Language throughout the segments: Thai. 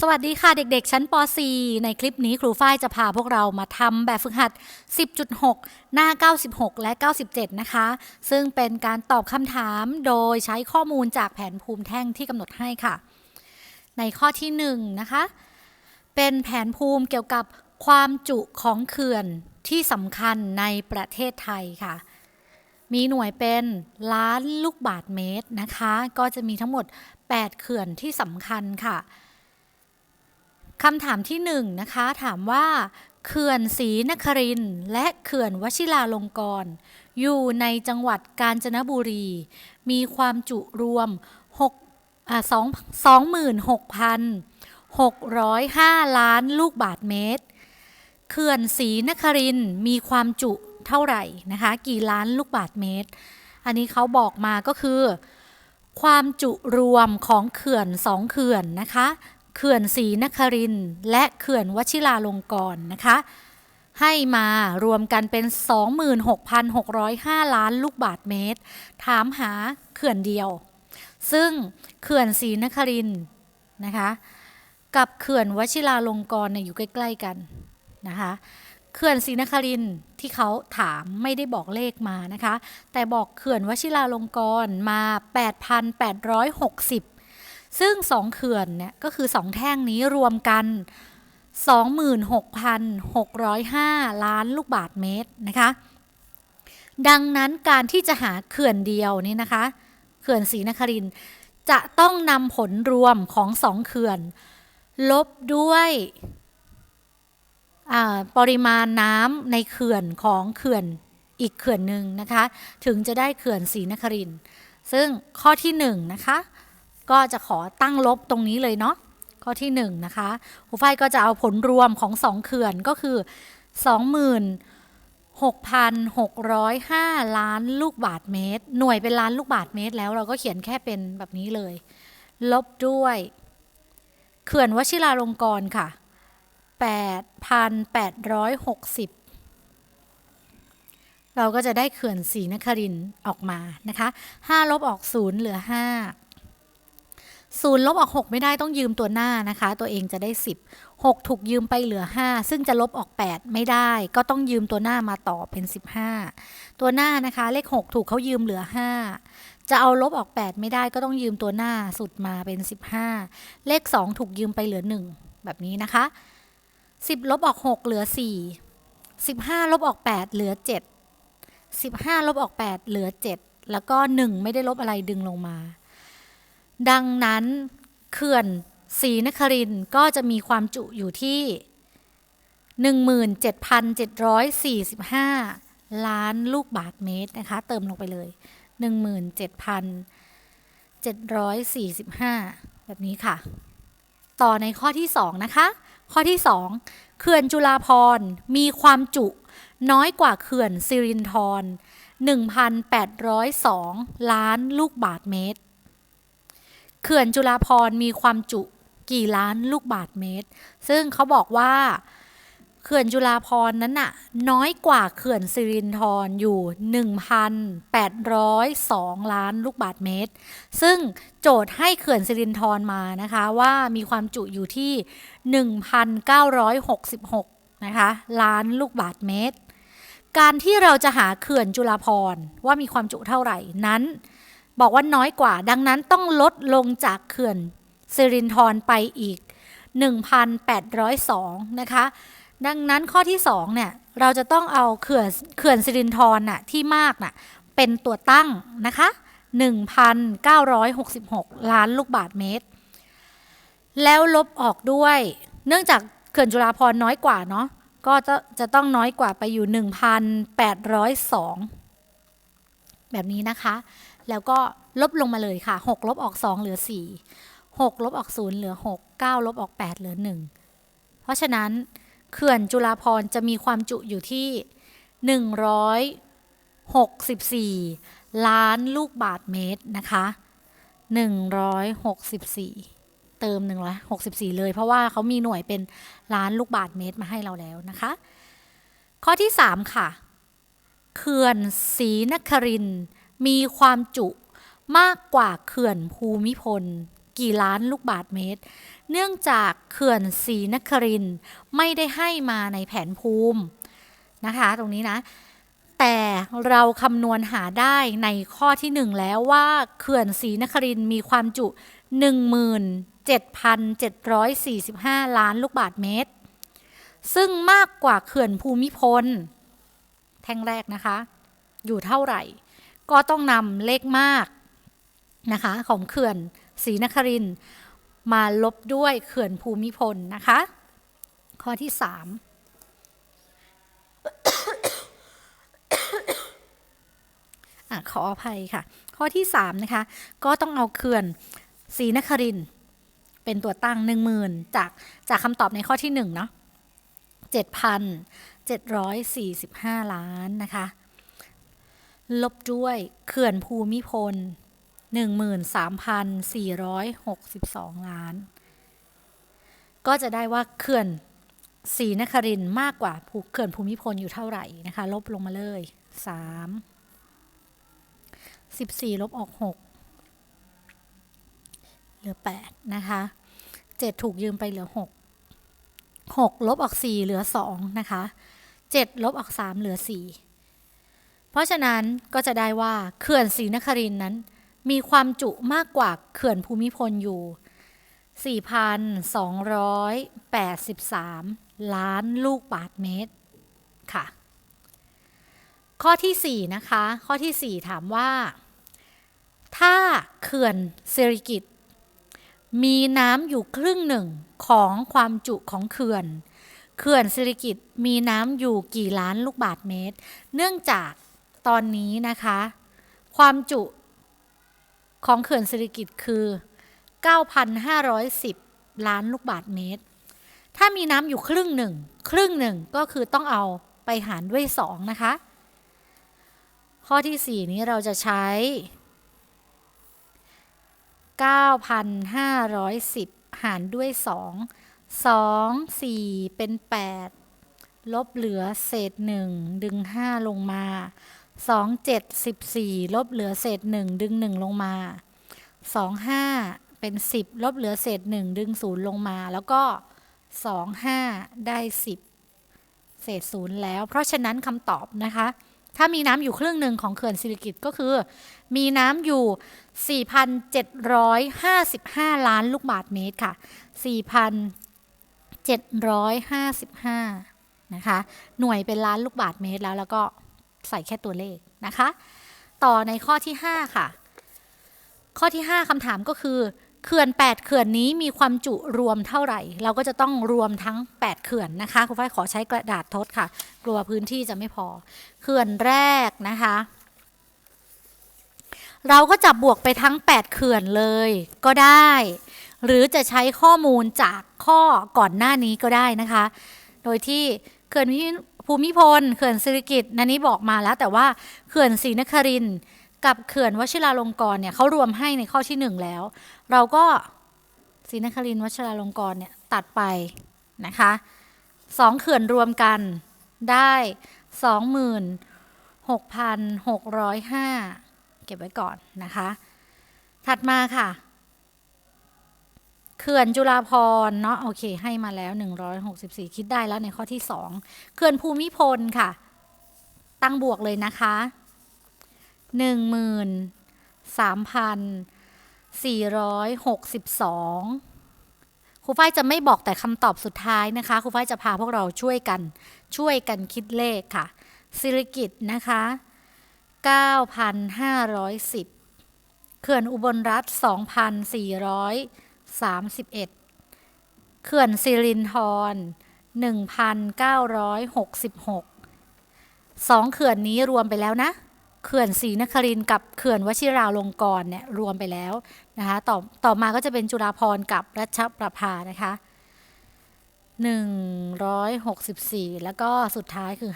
สวัสดีค่ะเด็กๆ ชั้นป .4 ในคลิปนี้ครูฝ้ายจะพาพวกเรามาทำแบบฝึกหัด 10.6 หน้า 96 และ 97 นะคะ ซึ่งเป็นการตอบคำถามโดยใช้ข้อมูลจากแผนภูมิแท่งที่กำหนดให้ค่ะ ในข้อที่1นะคะ เป็นแผนภูมิเกี่ยวกับความจุของเขื่อนที่สำคัญในประเทศไทยค่ะ มีหน่วยเป็นล้านลูกบาทเมตรนะคะ ก็จะมีทั้งหมด 8 เขื่อนที่สำคัญค่ะ คำถามที่1นนะคะถามว่า เขื่อนศรีนครินและเขื่อนวชิราลงกรณ์อยู่ในจังหวัดกาญจนบุรี มีความจุรวม6อ่า2 26,605 ล้านลูกบาทเมตร เขื่อนศรีนครินมีความจุเท่าไหร่นะคะ กี่ล้านลูกบาทเมตร อันนี้เขาบอกมาก็คือ ความจุรวมของเขื่อนสองเขื่อนนะคะ เขื่อนศรีนครินและเขื่อนวชิราลงกรณ์นะคะ ให้มารวมกันเป็น 26,605 ล้านลูกบาทเมตร ถามหาเขื่อนเดียว ซึ่งเขื่อนศรีนครินนะคะกับเขื่อนวชิราลงกรณ์เนี่ยอยู่ใกล้ ๆ กันนะคะเขื่อนศรีนครินที่เขาถามไม่ได้บอกเลขมานะคะ แต่บอกเขื่อนวชิราลงกรณ์มา 8,860 ซึ่ง 2 เขื่อนเนี่ยก็คือ 2 แท่งนี้รวมกัน 26,605 ล้านลูกบาทเมตรนะคะ ดังนั้นการที่จะหาเขื่อนเดียวนี่นะคะ เขื่อนศรีนครินจะต้องนำผลรวมของสองเขื่อน ลบด้วยปริมาณน้ำในเขื่อนของเขื่อนอีกเขื่อนหนึ่งนะคะ ถึงจะได้เขื่อนศรีนครินซึ่งข้อที่1นนะคะ ก็จะขอตั้งลบตรงนี้เลยเนาะข้อที่1นนะคะครูฝ้ายก็จะเอาผลรวมของ 2 เขื่อนก็คือ 26,605 ล้านลูกบาทเมตร หน่วยเป็นล้านลูกบาทเมตร แล้วเราก็เขียนแค่เป็นแบบนี้เลย ลบด้วย เขื่อนวชิราลงกรณ์ค่ะ 8,860เราก็จะได้เขื่อนศรีนครินต์ออกมานะคะ 5 ลบออก 0 เหลือ 5 0ลบออก 6 ไม่ได้ต้องยืมตัวหน้านะคะ ตัวเองจะได้ 10 6 ถูกยืมไปเหลือ 5 ซึ่งจะลบออก 8 ไม่ได้ ก็ต้องยืมตัวหน้ามาต่อเป็น 15 ตัวหน้านะคะเลข 6 ถูกเขายืมเหลือ 5 จะเอาลบออก 8 ไม่ได้ก็ต้องยืมตัวหน้าสุดมาเป็น 15 เลข 2 ถูกยืมไปเหลือ 1 แบบนี้นะคะ 10 ลบออก 6 เหลือ 4 15 ลบออก 8 เหลือ 7 15 ลบออก 8 เหลือ 7 แล้วก็ 1 ไม่ได้ลบอะไรดึงลงมา ดังนั้นเขื่อนศรีนครินก็จะมีความจุอยู่ที่ 17,745 ล้านลูกบาทเมตรนะคะ เติมลงไปเลย 17,745 แบบนี้ค่ะ ต่อในข้อที่ 2 นะคะ ข้อที่ 2 เขื่อนจุฬาภรมีความจุน้อยกว่าเขื่อนสิรินธร1,802 ล้านลูกบาทเมตร เขื่อนจุฬาภรมีความจุกี่ล้านลูกบาทเมตร ซึ่งเขาบอกว่าเขื่อนจุฬาภรนั้นน่ะน้อยกว่าเขื่อนสิรินธรอยู่ 1,802 ล้านลูกบาทเมตร ซึ่งโจทย์ให้เขื่อนสิรินธรมานะคะว่ามีความจุอยู่ที่ 1,966นะคะล้านลูกบาทเมตร การที่เราจะหาเขื่อนจุฬาภรว่ามีความจุเท่าไหร่นั้น บอกว่าน้อยกว่า ดังนั้นต้องลดลงจากเขื่อนสิรินธรไปอีก 1,802 นะคะ ดังนั้นข้อที่2เนี่ยเราจะต้องเอาเขื่อนเขื่อนสิรินธรน่ะที่มากน่ะเป็นตัวตั้งนะคะ 1,966 ล้านลูกบาทเมตร แล้วลบออกด้วย เนื่องจากเขื่อนจุฬาภรน้อยกว่าเนาะก็จะจะต้องน้อยกว่าไปอยู่ 1,802 แบบนี้นะคะ แล้วก็ลบลงมาเลยค่ะ 6 ลบออก 2 เหลือ 4 6 ลบออก 0 เหลือ 6 9 ลบออก 8 เหลือ 1 เพราะฉะนั้นเขื่อนจุฬาภรจะมีความจุอยู่ที่ 164 ล้านลูกบาทเมตรนะคะ 164 เติม 164 เลย เพราะว่าเขามีหน่วยเป็นล้านลูกบาทเมตรมาให้เราแล้วนะคะ ข้อที่ 3 ค่ะ เขื่อนศรีนครินทร์ มีความจุมากกว่าเขื่อนภูมิพล กี่ล้านลูกบาทเมตร เนื่องจากเขื่อนศรีนครินไม่ได้ให้มาในแผนภูมินะคะ ตรงนี้นะ แต่เราคำนวณหาได้ในข้อที่ 1 แล้วว่าเขื่อนศรีนครินมีความจุ 17,745 ล้านลูกบาทเมตร ซึ่งมากกว่าเขื่อนภูมิพล แท่งแรกนะคะ อยู่เท่าไหร่ ก็ต้องนำเลขมากนะคะของเขื่อนศรีนครินมาลบด้วยเขื่อนภูมิพลนะคะ ข้อที่ 3อะขออภัยค่ะ ข้อที่ 3 นะคะ ก็ต้องเอาเขื่อนศรีนครินเป็นตัวตั้ง 10,000 จากจากคำตอบในข้อที่ 1 เนาะ7,745 ล้านนะคะ ลบด้วยเขื่อนภูมิพล 13,462 ล้าน ก็จะได้ว่าเขื่อนศรีนครินมากกว่าภูเขื่อนภูมิพลอยู่เท่าไหร่นะคะ ลบลงมาเลย 3 14 ลบออก 6 เหลือ 8 นะคะ 7 ถูกยืมไปเหลือ 6 6 ลบออก 4 เหลือ 2 นะคะ 7 ลบออก 3 เหลือ 4 เพราะฉะนั้นก็จะได้ว่าเขื่อนศรีนครินนั้น มีความจุมากกว่าเขื่อนภูมิพลอยู่ 4,283 ล้านลูกบาทเมตรค่ะ ข้อที่ 4 นะคะ ข้อที่ 4 ถามว่า ถ้าเขื่อนสิริกิตมีน้ำอยู่ครึ่งหนึ่งของความจุของเขื่อน เขื่อนสิริกิตมีน้ำอยู่กี่ล้านลูกบาทเมตร เนื่องจาก ตอนนี้นะคะ ความจุของเขื่อนสิริกิตคือ 9,510 ล้านลูกบาทเมตร ถ้ามีน้ำอยู่ครึ่งหนึ่ง ครึ่งหนึ่งก็คือต้องเอาไปหารด้วย 2 นะคะ ข้อที่ 4 นี้เราจะใช้ 9,510 หารด้วย 2 2 4 เป็น 8 ลบเหลือเศษ 1 ดึง 5 ลงมา 2 7 14ลบเหลือเศษ1ดึง1ลงมา2 5เป็น10ลบเหลือเศษ1ดึง0ลงมา แล้วก็2 5ได้10เศษ0แล้ว เพราะฉะนั้นคำตอบนะคะ ถ้ามีน้ำอยู่ครึ่งหนึ่งของเขื่อนสิริกิตก็คือ มีน้ำอยู่ 4,755 ล้านลูกบาทเมตรค่ะ 4,755 นะคะ หน่วยเป็นล้านลูกบาทเมตรแล้วแล้วก็ ใส่แค่ตัวเลขนะคะ ต่อในข้อที่ 5 ค่ะ ข้อที่ 5คำถามก็คือเขื่อน 8 เขื่อนนี้มีความจุรวมเท่าไหร่ เราก็จะต้องรวมทั้ง 8 เขื่อนนะคะคุณฝ้ายขอใช้กระดาษทดค่ะ กลัวพื้นที่จะไม่พอ เขื่อนแรกนะคะ เราก็จับบวกไปทั้ง 8 เขื่อนเลยก็ได้ หรือจะใช้ข้อมูลจากข้อก่อนหน้านี้ก็ได้นะคะ โดยที่เขื่อน ภูมิพล เขื่อนสิริกิตนันนี้บอกมาแล้ว แต่ว่าเขื่อนศรีนครินกับเขื่อนวชิราลงกรณ์เนี่ยเขารวมให้ในข้อที่หนึ่งแล้ว เราก็ศรีนครินวชิราลงกรณ์เนี่ยตัดไปนะคะสองเขื่อนรวมกันได้สองหมื่นหกพันหกร้อยห้าเก็บไว้ก่อนนะคะ ถัดมาค่ะ เขื่อนจุฬาภร์เนาะโอเค ให้มาแล้ว 164 คิดได้แล้วในข้อที่ 2 เขื่อนภูมิพลค่ะ ตั้งบวกเลยนะคะ 13,462ครูฝ้ายจะไม่บอกแต่คำตอบสุดท้ายนะคะครูฝ้ายจะพาพวกเราช่วยกัน ช่วยกันคิดเลขค่ะสิริกิตนะคะ 9,510 เขื่อนอุบลรัฐ 31เขื่อนสิรินธร1,966สองเขื่อนนี้รวมไปแล้วนะ เขื่อนศรีนครินกับเขื่อนวชิราลงกรณ์เนี่ยรวมไปแล้วนะคะต่อต่อมาก็จะเป็นจุฬาภรกับรัชประภานะคะ164 แล้วก็สุดท้ายคือ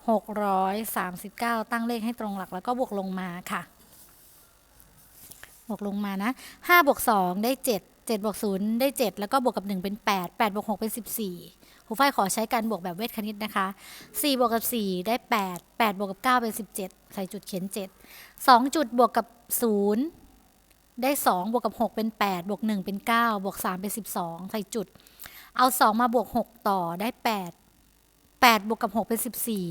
5,639 ตั้งเลขให้ตรงหลักแล้วก็บวกลงมาค่ะ บวกลงมานะ5บวก2ได้7 7บวก0ได้ 7 แล้วก็บวกกับ 1 เป็น 8 8บวก6เป็น 14ครูฝ้ายขอใช้การบวกแบบเวทคณิตนะคะ 4 บวกกับ 4 ได้ 8 8บวกกับ 9 เป็น 17 ใส่จุดเขียน 7 2 จุดบวกกับ 0 ได้ 2 บวกกับ 6 เป็น 8 บวก 1 เป็น 9 บวก 3 เป็น 12 ใส่จุด เอา 2 มาบวก 6 ต่อได้ 8 8 บวกกับ 6 เป็น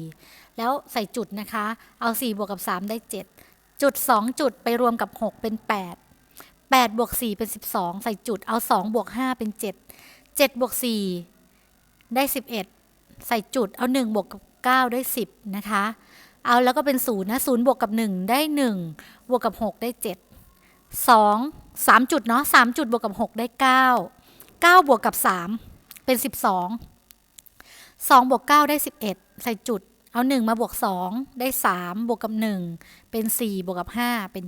14 แล้วใส่จุดนะคะ เอา 4 บวกกับ 3 ได้ 7 จุด 2 จุดไปรวมกับ 6 เป็น 8 8บวก4เป็น 12 ใส่จุดเอา 2 บวก 5 เป็น 7 7บวก4ได้ 11 ใส่จุดเอา 1 บวกกับ9ได้ 10 นะคะ เอาแล้วก็เป็น 0 นะ 0 บวกกับ 1 ได้ 1 บวกกับ 6 ได้ 7 2 3 จุดเนาะ3จุดบวกกับ 6 ได้ 9 9 บวกกับ 3 เป็น 12 2 บวก 9 ได้ 11 ใส่จุด เอา 1 มาบวก 2 ได้ 3 บวกกับ 1 เป็น 4 บวกกับ 5 เป็น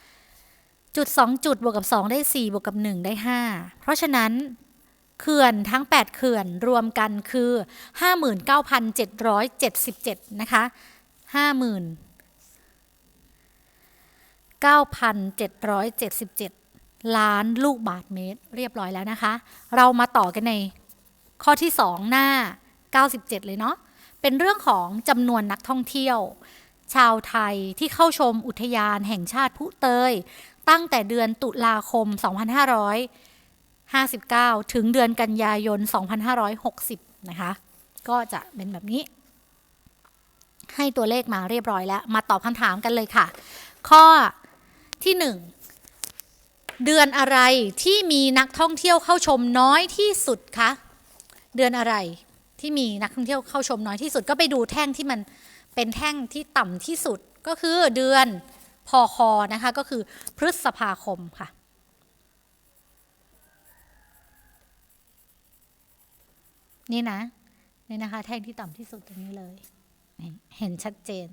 9 จุด 2 จุดบวกกับ 2 ได้ 4 บวกกับ 1 ได้ 5 เพราะฉะนั้นเขื่อนทั้ง 8 เขื่อนรวมกันคือ 59,777 นะคะ 50,000 9,777 ล้านลูกบาทเมตร เรียบร้อยแล้วนะคะ เรามาต่อกันในข้อที่ 2 หน้า 97 เลยเนาะ เป็นเรื่องของจำนวนนักท่องเที่ยว ชาวไทยที่เข้าชมอุทยานแห่งชาติผู้เตย ตั้งแต่เดือนตุลาคม 2559 ถึงเดือนกันยายน 2560 นะคะ ก็จะเป็นแบบนี้ ให้ตัวเลขมาเรียบร้อยแล้ว มาตอบคำถามกันเลยค่ะ ข้อที่ 1เดือนอะไรที่มีนักท่องเที่ยวเข้าชมน้อยที่สุดคะ เดือนอะไร ที่มีนักท่องเที่ยวเข้าชมน้อยที่สุดก็ไปดูแท่งที่มันเป็นแท่งที่ต่ำที่สุดก็คือเดือนพอคอนะคะก็คือพฤษภาคมค่ะ นี่นะนี่นะคะแท่งที่ต่ำที่สุดตรงนี้เลย เห็นชัดเจน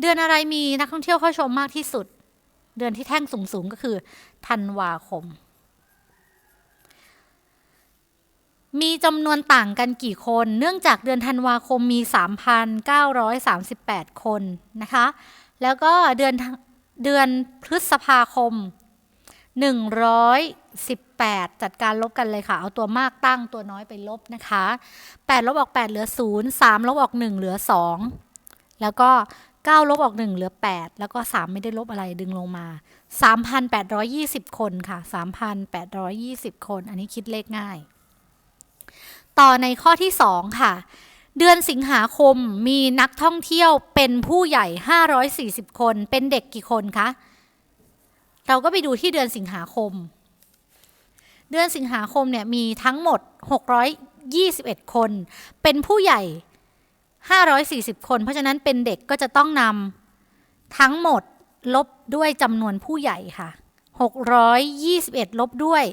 เดือนอะไรมีนักท่องเที่ยวเข้าชมมากที่สุด เดือนที่แท่งสูงๆก็คือธันวาคม มีจำนวนต่างกันกี่คน เนื่องจากเดือนธันวาคมมี 3,938 คนนะคะ แล้วก็เดือนเดือนพฤษภาคม 118 จัดการลบกันเลยค่ะ เอาตัวมากตั้งตัวน้อยไปลบนะคะ 8 ลบออก 8 เหลือ 0 3 ลบออก 1 เหลือ 2 แล้วก็ 9 ลบออก 1 เหลือ 8 แล้วก็ 3 ไม่ได้ลบอะไรดึงลงมา 3,820 คนค่ะ 3,820 คน อันนี้คิดเลขง่าย ต่อในข้อที่ 2 ค่ะ เดือนสิงหาคมมีนักท่องเที่ยวเป็นผู้ใหญ่ 540 คน เป็นเด็กกี่คนคะ เราก็ไปดูที่เดือนสิงหาคม เดือนสิงหาคมเนี่ยมีทั้งหมด 621 คน เป็นผู้ใหญ่ 540 คน เพราะฉะนั้นเป็นเด็กก็จะต้องนำทั้งหมดลบด้วยจำนวนผู้ใหญ่ค่ะ 621 ลบด้วย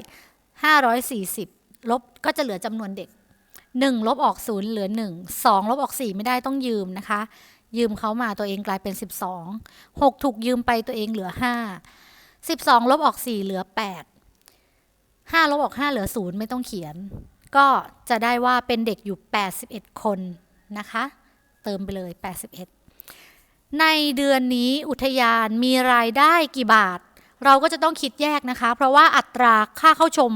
540 ลบก็จะเหลือจำนวนเด็ก 1 ลบออก0เหลือ 1 2 ลบออก 4 ไม่ได้ต้องยืมนะคะ ยืมเขามาตัวเองกลายเป็น 12 6 ถูกยืมไปตัวเองเหลือ 5 12 ลบออก 4 เหลือ 8 5 ลบออก 5 เหลือ 0 ไม่ต้องเขียน ก็จะได้ว่าเป็นเด็กอยู่ 81 คนนะคะ เติมไปเลย 81 ในเดือนนี้อุทยานมีรายได้กี่บาท เราก็จะต้องคิดแยกนะคะ เพราะว่าอัตราค่าเข้าชม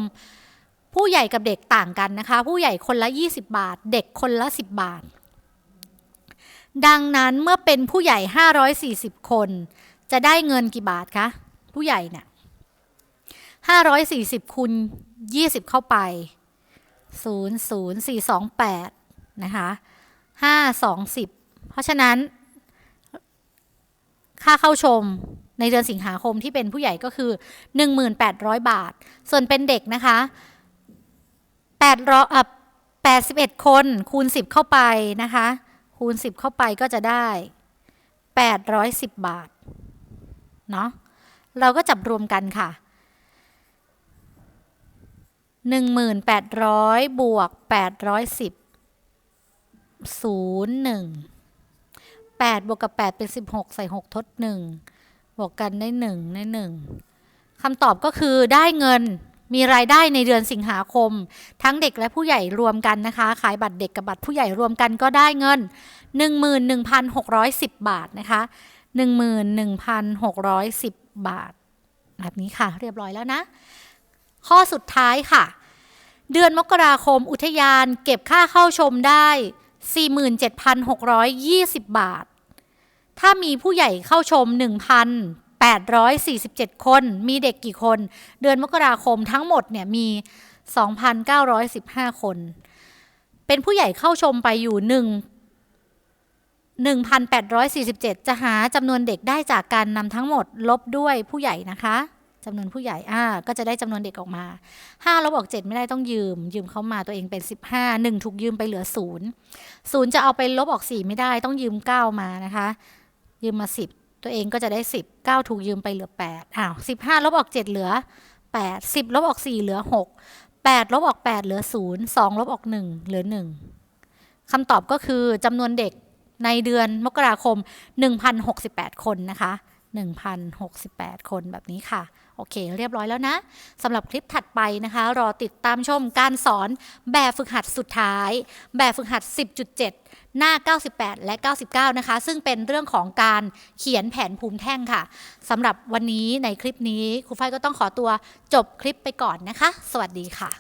ผู้ใหญ่กับเด็กต่างกันนะคะ ผู้ใหญ่คนละ 20 บาท เด็กคนละ 10 บาท ดังนั้นเมื่อเป็นผู้ใหญ่ 540 คน จะได้เงินกี่บาทคะ ผู้ใหญ่เนี่ย540คูณ20 เข้าไป 00428 นะคะ5 20เพราะฉะนั้น ค่าเข้าชมในเดือนสิงหาคมที่เป็นผู้ใหญ่ก็คือ 1,800 บาท ส่วนเป็นเด็กนะคะ 800อะ81 คนคูณ 10 เข้าไปนะคะ คูณ 10 เข้าไปก็จะได้ 810 บาท เนาะเราก็จับรวมกันค่ะ 1,800 บวก 810 0 1 8 บวกกับ 8 เป็น 16 ใส่ 6 ทด 1 บวกกันได้ 1 ได้ 1คำตอบก็คือได้เงิน มีรายได้ในเดือนสิงหาคม ทั้งเด็กและผู้ใหญ่รวมกันนะคะ ขายบัตรเด็กกับบัตรผู้ใหญ่รวมกันก็ได้เงิน 11,610 บาทนะคะ 11,610 บาท แบบนี้ค่ะ เรียบร้อยแล้วนะ ข้อสุดท้ายค่ะ เดือนมกราคมอุทยานเก็บค่าเข้าชมได้ 47,620 บาท ถ้ามีผู้ใหญ่เข้าชม 847 คน มีเด็กกี่คน เดือนมกราคมทั้งหมดเนี่ยมี 2,915 คน เป็นผู้ใหญ่เข้าชมไปอยู่1 1,847 จะหาจำนวนเด็กได้จากการนำทั้งหมดลบด้วยผู้ใหญ่นะคะจำนวนผู้ใหญ่อ่าก็จะได้จำนวนเด็กออกมา5ลบออก 7 ไม่ได้ต้องยืม ยืมเขามาตัวเองเป็น 15 1 ถูกยืมไปเหลือ 0 0 จะเอาไปลบออก 4 ไม่ได้ต้องยืม 9 มานะคะ ยืมมา 10 ตัวเองก็จะได้ 10 9 ถูกยืมไปเหลือ8อ้าว15 ลบออก 7 เหลือ 8 10 ลบออก 4 เหลือ 6 8 ลบออก 8 เหลือ 0 2 ลบออก 1 เหลือ 1 คำตอบก็คือจำนวนเด็กในเดือนมกราคม 1,068 คนนะคะ 1,068 คนแบบนี้ค่ะ โอเค เรียบร้อยแล้วนะสำหรับคลิปถัดไปนะคะ รอติดตามชมการสอนแบบฝึกหัดสุดท้าย แบบฝึกหัด 10.7 หน้า 98 และ 99 นะคะ ซึ่งเป็นเรื่องของการเขียนแผนภูมิแท่งค่ะสำหรับวันนี้ในคลิปนี้ครูฝ้ายก็ต้องขอตัวจบคลิปไปก่อนนะคะ สวัสดีค่ะ